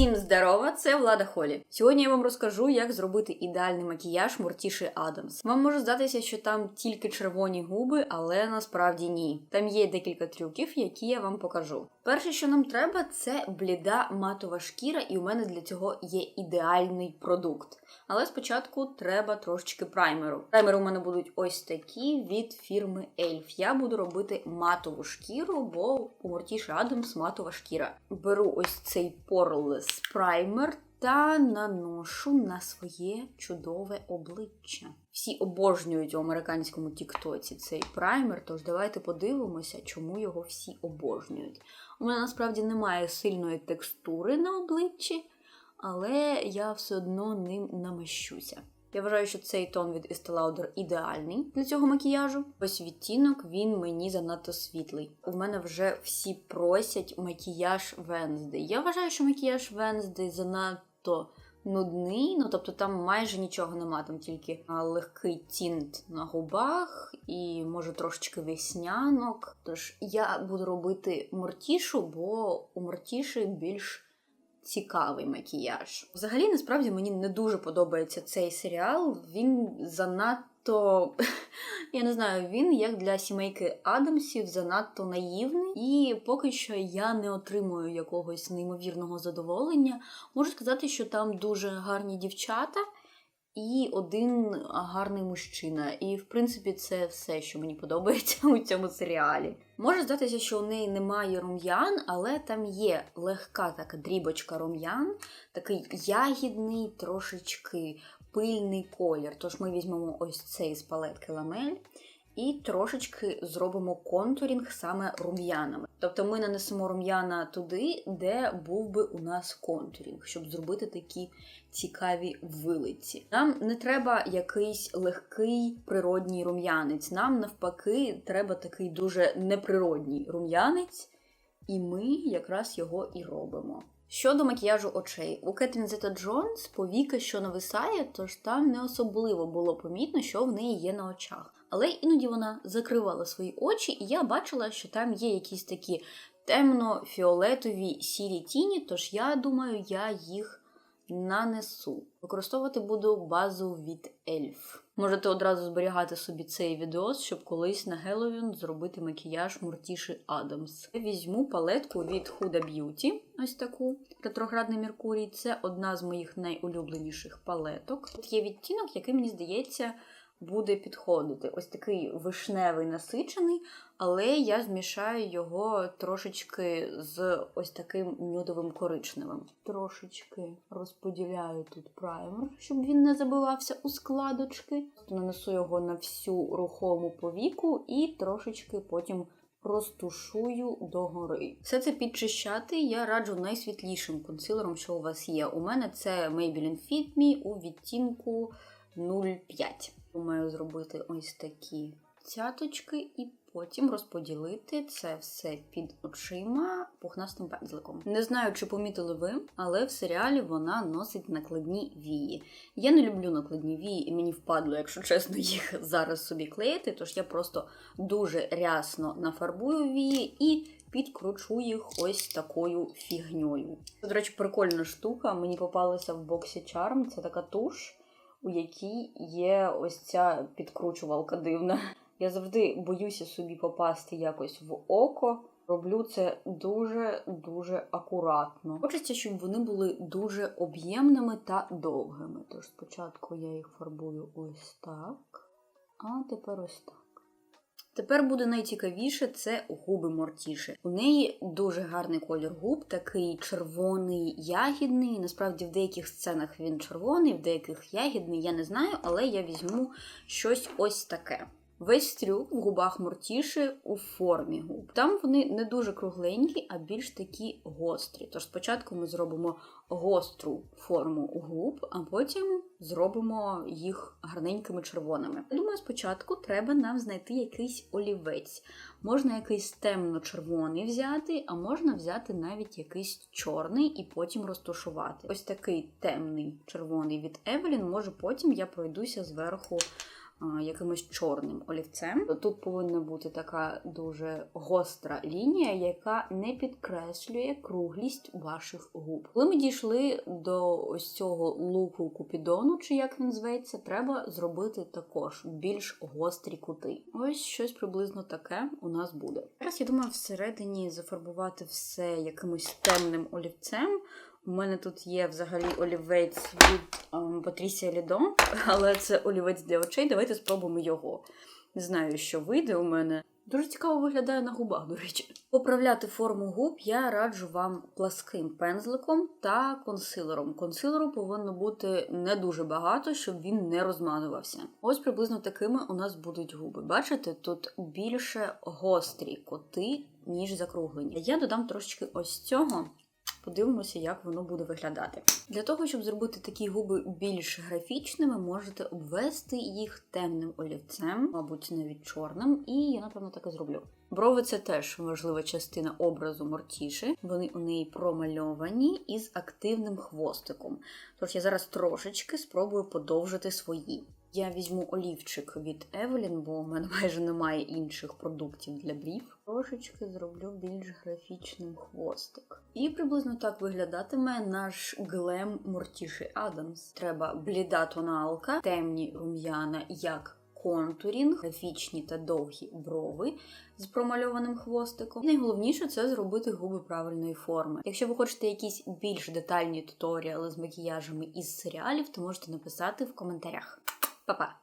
Всім здорова, це Влада Холі. Сьогодні я вам розкажу, як зробити ідеальний макіяж Мортіші Адамс. Вам може здатися, що там тільки червоні губи, але насправді ні. Там є декілька трюків, які я вам покажу. Перше, що нам треба, це бліда матова шкіра, і у мене для цього є ідеальний продукт. Але спочатку треба трошечки праймеру. Праймери у мене будуть ось такі від фірми Elf. Я буду робити матову шкіру, бо у Мортіші Адамс матова шкіра. Беру ось цей Poreless праймер та наношу на своє чудове обличчя. Всі обожнюють у американському тіктоці цей праймер, тож давайте подивимося, чому його всі обожнюють. У мене насправді немає сильної текстури на обличчі, але я все одно ним намащуся. Я вважаю, що цей тон від Estee Lauder ідеальний для цього макіяжу. Ось відтінок він мені занадто світлий. У мене вже всі просять макіяж Wednesday. Я вважаю, що макіяж Wednesday занадто нудний, ну тобто там майже нічого нема, там тільки легкий тінт на губах і може трошечки веснянок. Тож я буду робити мортішу, бо у мортіші більш цікавий макіяж. Взагалі, насправді, мені не дуже подобається цей серіал. Він занадто. Я не знаю, він як для сімейки Адамсів занадто наївний, і поки що я не отримую якогось неймовірного задоволення. Можу сказати, що там дуже гарні дівчата. І один гарний мужчина. І, в принципі, це все, що мені подобається у цьому серіалі. Може здатися, що у неї немає рум'ян, але там є легка така дрібочка рум'ян, такий ягідний, трошечки пильний колір. Тож ми візьмемо ось цей з палетки ламель. І трошечки зробимо контурінг саме рум'янами. Тобто ми нанесемо рум'яна туди, де був би у нас контурінг, щоб зробити такі цікаві вилиці. Нам не треба якийсь легкий природній рум'янець. Нам навпаки треба такий дуже неприродній рум'янець, і ми якраз його і робимо. Щодо макіяжу очей, у Кетрін Зета Джонс повіка, що нависає, тож там не особливо було помітно, що в неї є на очах. Але іноді вона закривала свої очі, і я бачила, що там є якісь такі темно-фіолетові сірі тіні, тож я думаю, я їх нанесу. Використовувати буду базу від Elf. Можете одразу зберігати собі цей відос, щоб колись на Геловін зробити макіяж Мортіші Адамс. Візьму палетку від Huda Beauty, ось таку ретроградний Меркурій. Це одна з моїх найулюбленіших палеток. Тут є відтінок, який мені здається буде підходити. Ось такий вишневий насичений, але я змішаю його трошечки з ось таким нюдовим коричневим. Трошечки розподіляю тут праймер, щоб він не забивався у складочки. Нанесу його на всю рухому повіку і трошечки потім. Розтушую догори. Все це підчищати я раджу найсвітлішим консилером, що у вас є. У мене це Maybelline Fit Me у відтінку 05. Маю зробити ось такі цяточки і потім розподілити це все під очима пухнастим пензликом. Не знаю, чи помітили ви, але в серіалі вона носить накладні вії. Я не люблю накладні вії, і мені впадло, якщо чесно, їх зараз собі клеїти, тож я просто дуже рясно нафарбую вії і. Підкручу їх ось такою фігньою. До речі, прикольна штука. Мені попалася в боксі Charm. Це така туш у якій є ось ця підкручувалка дивна. Я завжди боюся собі попасти якось в око. Роблю це дуже-дуже акуратно. Хочеться, щоб вони були дуже об'ємними та довгими. Тож спочатку я їх фарбую ось так, а тепер ось так. Тепер буде найцікавіше це губи Мортіші. У неї дуже гарний колір губ, такий червоний, ягідний. Насправді, в деяких сценах він червоний, в деяких ягідний, я не знаю, але я візьму щось ось таке. Весь трюк в губах Мортіші у формі губ. Там вони не дуже кругленькі, а більш такі гострі. Тож спочатку ми зробимо гостру форму губ, а потім зробимо їх гарненькими червоними. Думаю, спочатку треба нам знайти якийсь олівець. Можна якийсь темно-червоний взяти, а можна взяти навіть якийсь чорний і потім розташувати. Ось такий темний червоний від Евелін, може потім я пройдуся зверху якимось чорним олівцем. Тут повинна бути така дуже гостра лінія, яка не підкреслює круглість ваших губ. Коли ми дійшли до ось цього луку купідону, чи як він зветься, треба зробити також більш гострі кути. Ось щось приблизно таке у нас буде. Зараз я думаю, всередині зафарбувати все якимось темним олівцем. У мене тут є взагалі олівець від Патрісія Лідон, але це олівець для очей. Давайте спробуємо його. Не знаю, що вийде у мене. Дуже цікаво виглядає на губах, до речі. Поправляти форму губ я раджу вам пласким пензликом та консилером. Консилеру повинно бути не дуже багато, щоб він не розмазувався. Ось приблизно такими у нас будуть губи. Бачите, тут більше гострі коти, ніж закруглені. Я додам трошечки ось цього. Подивимося, як воно буде виглядати. Для того, щоб зробити такі губи більш графічними, можете обвести їх темним олівцем, мабуть, навіть чорним, і я, напевно, так і зроблю. Брови це теж важлива частина образу Мортіші. Вони у неї промальовані із активним хвостиком. Тож я зараз трошечки спробую подовжити свої. Я візьму олівчик від Евелін, бо в мене майже немає інших продуктів для брів. Трошечки зроблю більш графічним хвостик. І приблизно так виглядатиме наш глем Мортіші Адамс. Треба бліда тоналка, темні рум'яна як контурінг, графічні та довгі брови з промальованим хвостиком. І найголовніше це зробити губи правильної форми. Якщо ви хочете якісь більш детальні туторіали з макіяжами із серіалів, то можете написати в коментарях. Па-па!